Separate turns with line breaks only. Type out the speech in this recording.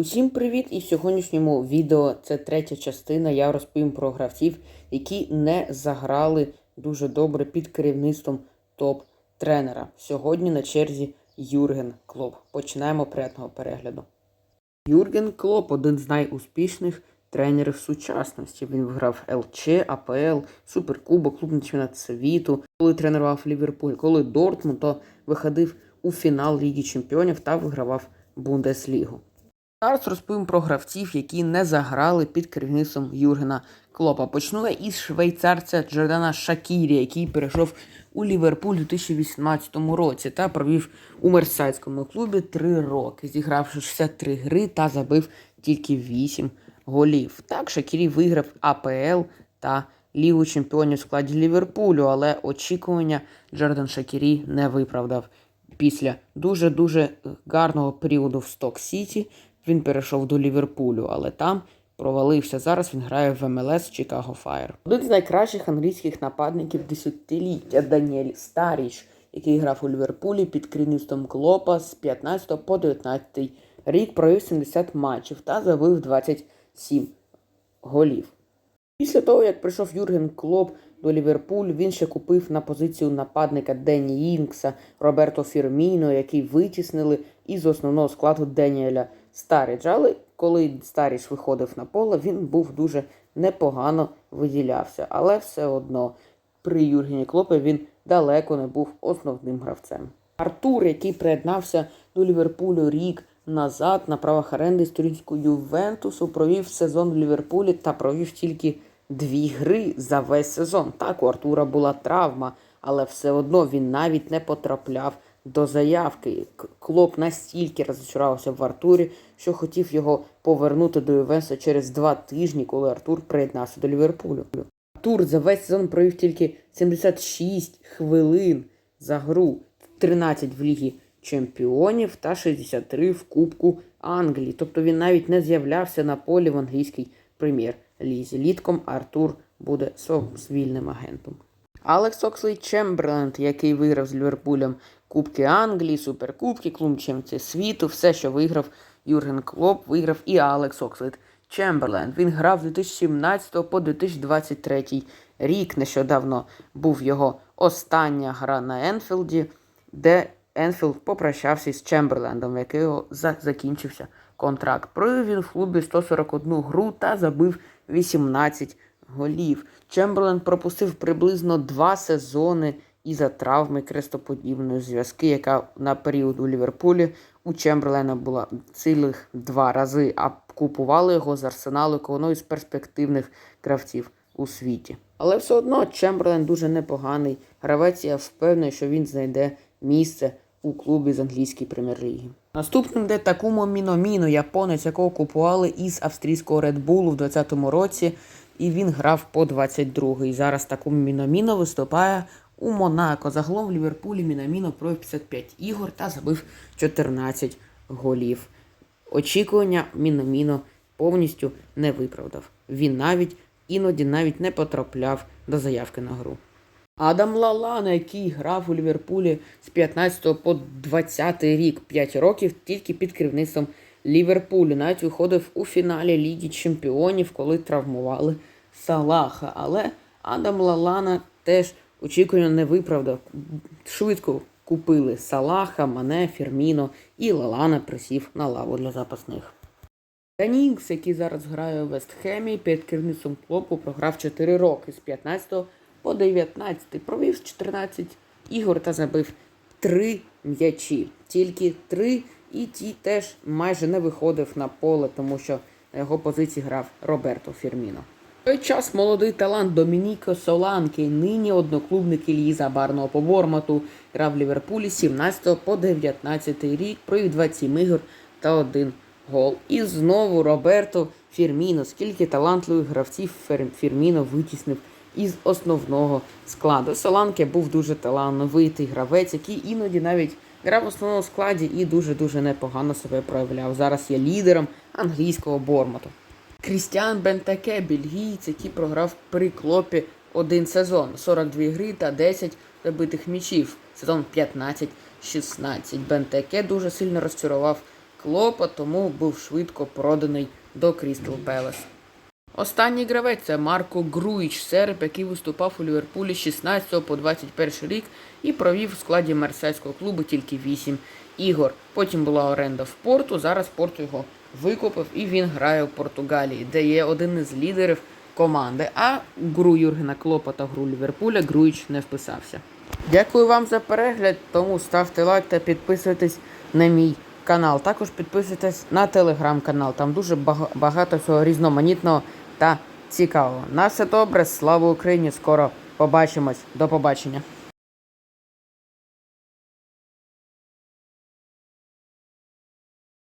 Усім привіт! І в сьогоднішньому відео це третя частина. Я розповім про гравців, які не заграли дуже добре під керівництвом топ-тренера. Сьогодні на черзі Юрген Клоп. Починаємо приятного перегляду. Юрген Клоп один з найуспішних тренерів сучасності. Він виграв ЛЧ, АПЛ, Суперкубок, клубний чемпіонат світу, коли тренував Ліверпуль, коли Дортмунд, то виходив у фінал Ліги Чемпіонів та вигравав Бундеслігу. Зараз розповім про гравців, які не заграли під керівництвом Юргена Клопа. Почну я із швейцарця Джордана Шакірі, який перейшов у Ліверпуль у 2018 році та провів у мерсайському клубі 3 роки, зігравши 63 гри та забив тільки 8 голів. Так, Шакірі виграв АПЛ та Лігу чемпіонів в складі Ліверпулю, але очікування Джордан Шакірі не виправдав. Після дуже-дуже гарного періоду в Сток Сіті він перейшов до Ліверпулю, але там провалився. Зараз він грає в МЛС Chicago Fire. Один з найкращих англійських нападників десятиліття Даніель Старіч, який грав у Ліверпулі під керівництвом Клопа з 15 по 19 рік, провів 70 матчів та забив 27 голів. Після того, як прийшов Юрген Клоп до Ліверпуль, він ще купив на позицію нападника Денні Інкса, Роберто Фірміно, який витіснили із основного складу Деніеля Старіджа. Але коли Старіч виходив на поле, він був дуже непогано виділявся. Але все одно при Юргені Клопі він далеко не був основним гравцем. Артур, який приєднався до Ліверпулю рік назад на правах оренди з турінського Ювентусу, провів сезон в Ліверпулі та провів тільки дві гри за весь сезон. Так, у Артура була травма, але все одно він навіть не потрапляв до заявки. Клоп настільки розчарувався в Артурі, що хотів його повернути до Ювенса через два тижні, коли Артур приєднався до Ліверпулю. Артур за весь сезон провів тільки 76 хвилин за гру, 13 в Лігі Чемпіонів та 63 в Кубку Англії. Тобто він навіть не з'являвся на полі в англійській прем'єр-лізі. Літком Артур буде вільним агентом. Алекс Окслей Чемберленд, який виграв з Ліверпулем Кубки Англії, Суперкубки, клуб чемпіонів світу, все, що виграв Юрген Клоп, виграв і Алекс Окслейд Чемберленд. Він грав з 2017 по 2023 рік. Нещодавно був його остання гра на Енфілді, де Енфілд попрощався з Чемберлендом, в якого закінчився контракт. Провів він в клубі 141 гру та забив 18 голів. Чемберлен пропустив приблизно два сезони із-за травми крестоподібної зв'язки, яка на період у Ліверпулі у Чемберлена була цілих два рази, а купували його з арсеналу як із перспективних гравців у світі. Але все одно Чемберлен дуже непоганий гравець. Я впевнений, що він знайде місце у клубі з англійської прем'єр-ліги. Наступним де Такумо Міноміно, японець, якого купували із австрійського Red Bull у 2020 році, і він грав по 22-й. Зараз Такумо Міноміно виступає у Монако. Загалом в Ліверпулі Мінаміно провів 55 ігор та забив 14 голів. Очікування Мінаміно повністю не виправдав. Він навіть іноді навіть не потрапляв до заявки на гру. Адам Лалана, який грав у Ліверпулі з 15 по 20 рік, 5 років, тільки під керівництвом Ліверпулю. Навіть виходив у фіналі Ліги Чемпіонів, коли травмували Салаха. Але Адам Лалана теж очікування не виправдав. Швидко купили Салаха, Мане, Фірміно і Лалана присів на лаву для запасних. Данінкс, який зараз грає у Вестхемі, під керівництвом клопу програв 4 роки з 15 по 19. Провів 14 ігор та забив 3 м'ячі. Тільки 3, і ті теж майже не виходив на поле, тому що на його позиції грав Роберто Фірміно. В той час молодий талант Домініко Соланки, нині одноклубник Ільї Забарного по Бормату, грав в Ліверпулі з 17 по 19 рік, провів 27 ігор та один гол. І знову Роберто Фірміно. Скільки талантливих гравців Фірміно витіснив із основного складу. Соланке був дуже талановитий гравець, який іноді навіть грав в основному складі і дуже-дуже непогано себе проявляв. Зараз є лідером англійського Бормату. Крістіан Бентаке, бельгієць, який програв при клопі один сезон, 42 гри та 10 забитих м'ячів. Сезон 15-16. Бентаке дуже сильно розчарував Клопа, тому був швидко проданий до Крістал Пелес. Останній гравець це Марко Груїч, серб, який виступав у Ліверпулі з 16 по 21 рік і провів у складі мерсейського клубу тільки 8 ігор. Потім була оренда в порту. Зараз порту його викупив і він грає у Португалії, де є один із лідерів команди. А гру Юргена Клопа та гру Ліверпуля Груїч не вписався. Дякую вам за перегляд, тому ставте лайк та підписуйтесь на мій канал. Також підписуйтесь на телеграм-канал. Там дуже багато всього різноманітного та цікавого. На все добре, слава Україні! Скоро побачимось. До побачення.